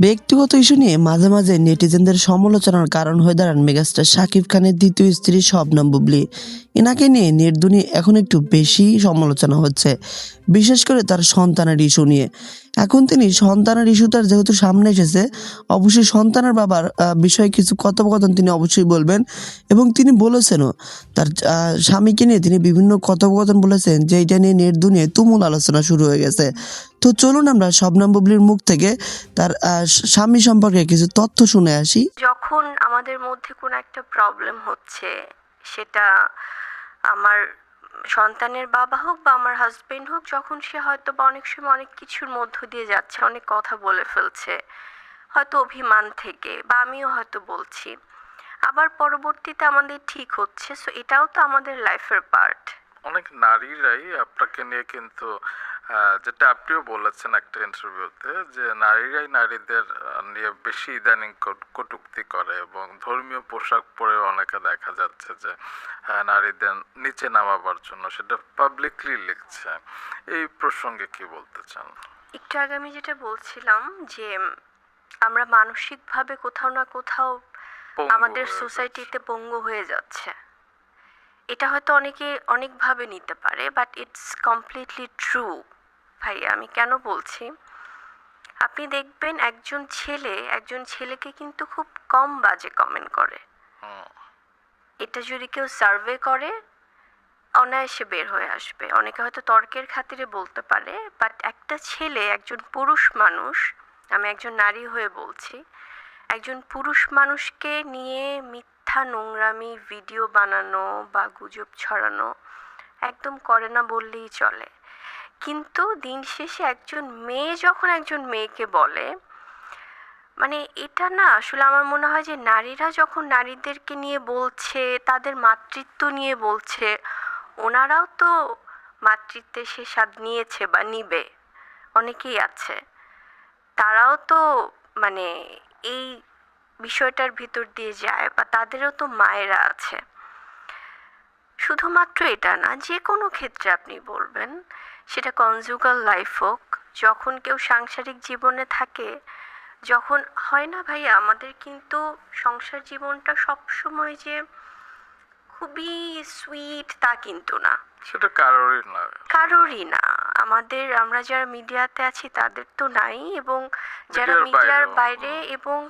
ব্যক্তিগত ইস্যু নিয়ে মাঝে মাঝে নেটিজেনদের সমালোচনার কারণ হয়ে দাঁড়ান মেগাস্টার শাকিব খানের দ্বিতীয় স্ত্রী শবনম বুবলি। এনাকে নিয়ে নেটদুনি এখন একটু বেশি সমালোচনা হচ্ছে, বিশেষ করে তার সন্তানের ইস্যু নিয়ে। এখন তিনি সন্তানের ইস্যুটার যেহেতু সামনে এসেছে, অবশ্যই সন্তানের বাবার বিষয়ে কিছু কথোপকথন তিনি অবশ্যই বলবেন। এবং তিনি বলেছেনও, তার স্বামীকে নিয়ে তিনি বিভিন্ন কথোপকথন বলেছেন যে এটা নিয়ে নেট দুনিয়ে তুমুল আলোচনা শুরু হয়ে গেছে। তো চলুন আমরা শবনম বুবলির মুখ থেকে তার স্বামী সম্পর্কে কিছু তথ্য শুনে আসি। যখন আমাদের মধ্যে কোনো একটা প্রবলেম হচ্ছে, সেটা আমার সন্তানের বাবা হোক বা আমার হাজবেন্ড হোক, যখন সে হয়তো বা অনেক সময় অনেক কিছুর মধ্য দিয়ে যাচ্ছে, অনেক কথা বলে ফেলছে, হয়তো অভিমান থেকে, বা আমিও হয়তো বলছি। আবার পরবর্তীতে আমাদের ঠিক হচ্ছে সো এটাও তো আমাদের লাইফের পার্ট অনেক নারীরাই আপনাকে নিয়ে কিন্তু যেটা আপনিও বলেছেন একটা ইন্টারভিউতে যে নারীরাই নারীদের নিয়ে বেশি ইদানিং কটুক্তি করে এবং ধর্মীয় পোশাক পরে অনেকে দেখা যাচ্ছে যে নারীদের নিচে নামাবার জন্য সেটা পাবলিকলি লিখছে। এই প্রসঙ্গে কি বলতে চান? একটু আগে আমি যেটা বলছিলাম যে আমরা মানসিকভাবে কোথাও না কোথাও আমাদের সোসাইটিতে পঙ্গু হয়ে যাচ্ছে। এটা হয়তো অনেকে অনেকভাবে নিতে পারে বাট ইটস কমপ্লিটলি ট্রু ভাই আমি কেন বলছি? আপনি দেখবেন একজন ছেলে একজন ছেলেকে কিন্তু খুব কম বাজে কমেন্ট করে। এটা যদি কেউ সার্ভে করে অনায়াসে বের হয়ে আসবে। অনেকে হয়তো তর্কের খাতিরে বলতে পারে বাট একটা ছেলে একজন পুরুষ মানুষ আমি একজন নারী হয়ে বলছি একজন পুরুষ মানুষকে নিয়ে মিথ্যা নোংরামি ভিডিও বানানো বা গুজব ছড়ানো একদম করে না বললেই চলে। কিন্তু দিন শেষে একজন মেয়ে যখন একজন মেয়েকে বলে মানে এটা না আসলে আমার মনে হয় যে নারীরা যখন নারীদেরকে নিয়ে বলছে, তাদের মাতৃত্ব নিয়ে বলছে, ওনারাও তো মাতৃত্বে সে স্বাদ নিয়েছে বা নিবে, অনেকেই আছে। তারাও তো মানে এই বিষয়টার ভিতর দিয়ে যায় বা তাদেরও তো মায়েরা আছে। শুধুমাত্র এটা না, যে কোনো ক্ষেত্রে আপনি বলবেন সেটা কনজুগাল লাইফ হোক যখন কেউ সাংসারিক জীবনে থাকে যখন হয় না ভাই আমাদের কিন্তু সংসার জীবনটা সবসময় যে খুবই সুইট তা কিন্তু না। সেটা কারোরই না। কারোরই না। আমাদের আমরা যারা মিডিয়াতে আছি তাদের তো নাই এবং যারা মিডিয়ার মিডিয়ার বাইরে এবং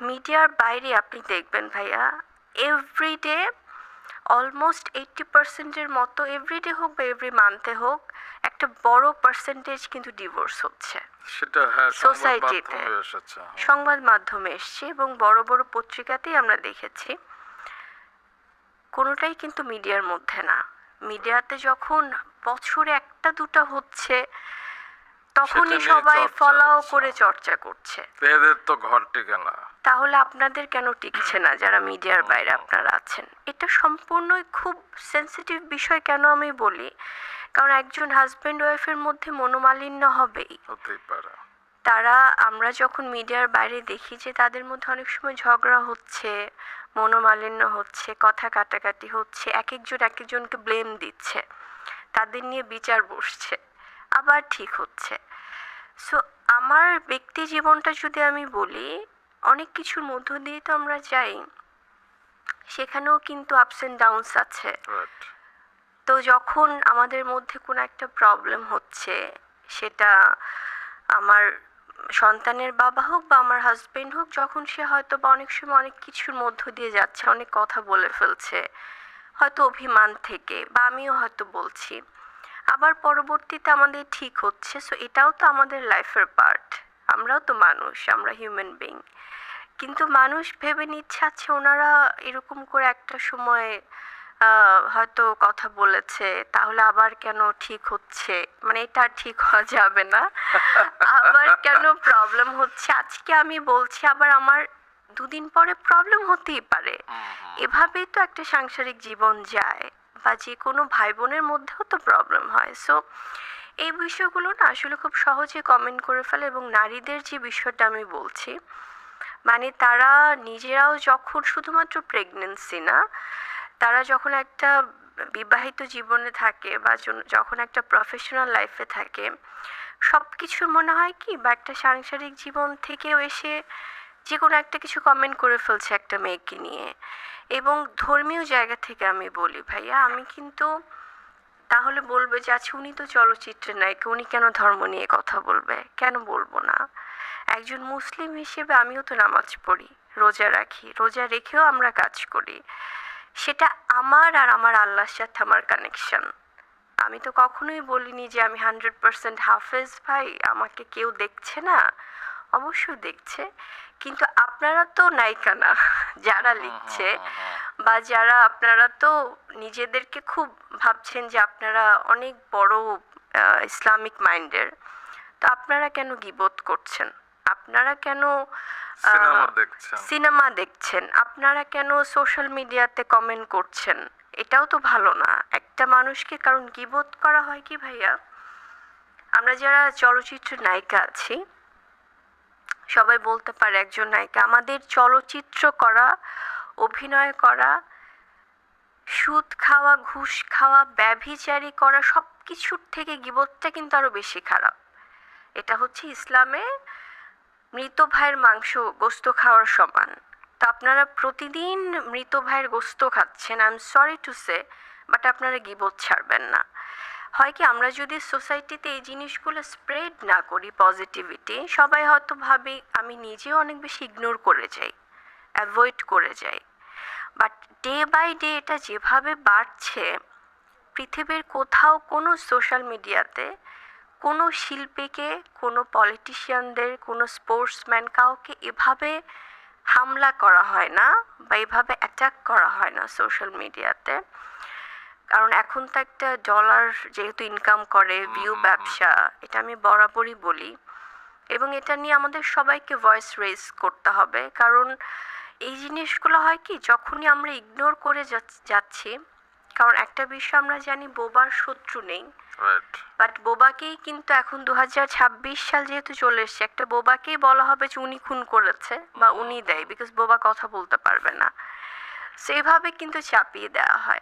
মিডিয়ার বাইরে আপনি দেখবেন ভাইয়া এভরিডে অলমোস্ট এইটটি পার্সেন্টের মতো এভরিডে হোক বা এভরি মান্থে হোক একটা বড় পার্সেন্টেজ কিন্তু ডিভোর্স হচ্ছে। সেটা হ্যাঁ সোসাইটিতে। মাধ্যমে এসেছে সংবাদ মাধ্যমে এসছে এবং বড় বড় পত্রিকাতেই আমরা দেখেছি। কোনোটাই কিন্তু মিডিয়ার মধ্যে না। মিডিয়াতে যখন বছরে একটা দুটো হচ্ছে তখনই নিয়ে সবাই চর্চা ফলাও হচ্ছে। করে চর্চা করছে। এদের তো ঘর টিকে না তাহলে আপনাদের কেন টিকছে না যারা মিডিয়ার বাইরে আপনারা আছেন? এটা সম্পূর্ণই খুব সেন্সিটিভ বিষয় কেন আমি বলি? কারণ একজন হাজব্যান্ড ওয়াইফের মধ্যে মনোমালিন্য হবেই। হতেই পারে। তারা আমরা যখন মিডিয়ার বাইরে দেখি যে তাদের মধ্যে অনেক সময় ঝগড়া হচ্ছে মনোমালিন্য হচ্ছে কথা কাটাকাটি হচ্ছে এক একজন এক একজনকে ব্লেম দিচ্ছে তাদের নিয়ে বিচার বসছে। আবার ঠিক হচ্ছে। সো আমার ব্যক্তি জীবনটা যদি আমি বলি অনেক কিছুর মধ্য দিয়ে তো আমরা যাই। সেখানেও কিন্তু আপস অ্যান্ড ডাউনস আছে। তো যখন আমাদের মধ্যে কোনো একটা প্রবলেম হচ্ছে সেটা আমার সন্তানের বাবা হোক বা আমার হাজবেন্ড হোক যখন সে হয়তো বা অনেক সময় অনেক কিছুর মধ্য দিয়ে যাচ্ছে অনেক কথা বলে ফেলছে হয়তো অভিমান থেকে বা আমিও হয়তো বলছি। আবার পরবর্তীতে আমাদের ঠিক হচ্ছে সো এটাও তো আমাদের লাইফের পার্ট আমরাও তো মানুষ আমরা হিউম্যান বিং কিন্তু মানুষ ভেবে নিচ্ছে আছে ওনারা এরকম করে একটা সময় হয়তো কথা বলেছে তাহলে আবার কেন ঠিক হচ্ছে? মানে এটা ঠিক হওয়া যাবে না। আবার কেন প্রবলেম হচ্ছে? আজকে আমি বলছি আবার আমার দুদিন পরে প্রবলেম হতেই পারে। এভাবেই তো একটা সাংসারিক জীবন যায়। বা যে কোনো ভাই বোনের মধ্যেও তো প্রবলেম হয়। সো এই বিষয়গুলো না আসলে খুব সহজে কমেন্ট করে ফেলে এবং নারীদের যে বিষয়টা আমি বলছি মানে তারা নিজেরাও যখন শুধুমাত্র প্রেগনেন্সি না, তারা যখন একটা বিবাহিত জীবনে থাকে বা যখন একটা প্রফেশনাল লাইফে থাকে সব কিছুর মনে হয় কি বা একটা সাংসারিক জীবন থেকেও এসে যে কোনো একটা কিছু কমেন্ট করে ফেলছে একটা মেয়েকে নিয়ে। এবং ধর্মীয় জায়গা থেকে আমি বলি, ভাইয়া, আমি কিন্তু তাহলে বলবে যে আচ্ছা উনি তো চলচ্চিত্রের নায়িকা, উনি কেন ধর্ম নিয়ে কথা বলবে? কেন বলব না? একজন মুসলিম হিসেবে আমিও তো নামাজ পড়ি, রোজা রাখি, রোজা রেখেও আমরা কাজ করি। সেটা আমার আর আমার আল্লাহর সাথে আমার কানেকশন আমি তো কখনোই বলিনি যে, আমি হান্ড্রেড পার্সেন্ট হাফেজ ভাই, আমাকে কেউ দেখছে না। অবশ্যই দেখছে। কিন্তু আপনারা তো নায়িকা না যারা লিখছে বা যারা আপনারা তো নিজেদেরকে খুব ভাবছেন যে আপনারা অনেক বড় ইসলামিক মাইন্ডের তো আপনারা কেন গিবোধ করছেন? আপনারা কেন আহ, সিনেমা দেখছেন। সিনেমা দেখছেন? আপনারা কেন সোশ্যাল মিডিয়াতে কমেন্ট করছেন? এটাও তো ভালো না। একটা মানুষকে কারণ গিবোধ করা হয় কি ভাইয়া? আমরা যারা চলচ্চিত্র নায়িকা আছি সবাই বলতে পারে একজন নায়িকা। আমাদের চলচ্চিত্র করা, অভিনয় করা, সুদ খাওয়া, ঘুষ খাওয়া, ব্যভিচারী করা সব কিছুর থেকে গিবতটা কিন্তু আরও বেশি খারাপ। এটা হচ্ছে ইসলামে মৃত ভাইয়ের মাংস গোস্ত খাওয়ার সমান। তো আপনারা প্রতিদিন মৃত ভাইয়ের গোস্ত খাচ্ছেন I am sorry to say but আপনারা গিবত ছাড়বেন না। হয় কি, আমরা যদি সোসাইটিতে এই জিনিসগুলো স্প্রেড না করি পজিটিভিটি সবাই হয়তো ভাবে, আমি নিজেও অনেক বেশি ইগনোর করে যাই অ্যাভয়েড করে যাই। বাট ডে বাই ডে এটা যেভাবে বাড়ছে, পৃথিবীর কোথাও কোনো সোশ্যাল মিডিয়াতে কোনো শিল্পীকে, কোনো পলিটিশিয়ানদের কোনো স্পোর্টসম্যান কাউকে এভাবে হামলা করা হয় না বা এভাবে অ্যাটাক করা হয় না সোশ্যাল মিডিয়াতে কারণ এখন তো একটা ডলার যেহেতু ইনকাম করে ভিউ ব্যবসা এটা আমি বরাবরই বলি। এবং এটা নিয়ে আমাদের সবাইকে ভয়েস রেজ করতে হবে। কারণ এই জিনিসগুলো হয় কি যখনই আমরা ইগনোর করে যাচ- যাচ্ছি কারণ একটা বিষয় আমরা জানি বোবার শত্রু নেই। বাট বোবাকেই কিন্তু এখন দু হাজার ছাব্বিশ সাল যেহেতু চলে এসছে একটা বোবাকেই বলা হবে যে উনি খুন করেছে বা উনি দেয় বিকজ বোবা কথা বলতে পারবে না। সেভাবে কিন্তু চাপিয়ে দেওয়া হয়।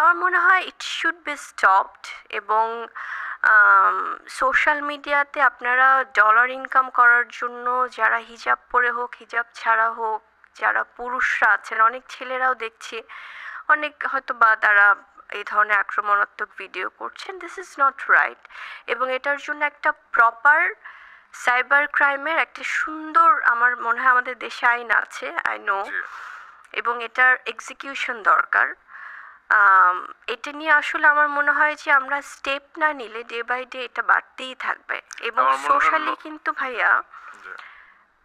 আমার মনে হয় ইট শুড বি স্টপড এবং সোশ্যাল মিডিয়াতে আপনারা ডলার ইনকাম করার জন্য যারা হিজাব পরে হোক হিজাব ছাড়া হোক যারা পুরুষরা আছেন অনেক ছেলেরাও দেখছি অনেক হয়তো বা তারা এই ধরনের আক্রমণাত্মক ভিডিও করছেন দিস ইজ নট রাইট এবং এটার জন্য একটা প্রপার সাইবার ক্রাইমের একটা সুন্দর আমার মনে হয় আমাদের দেশে আইন আছে আই নো এবং এটার এক্সিকিউশন দরকার। এটা নিয়ে আসলে আমার মনে হয় যে আমরা স্টেপ না নিলে ডে বাই ডে এটা বাড়তেই থাকবে। এবং সোশ্যালি কিন্তু ভাইয়া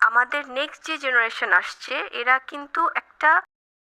আমাদের নেক্সট যে জেনারেশন আসছে এরা কিন্তু একটা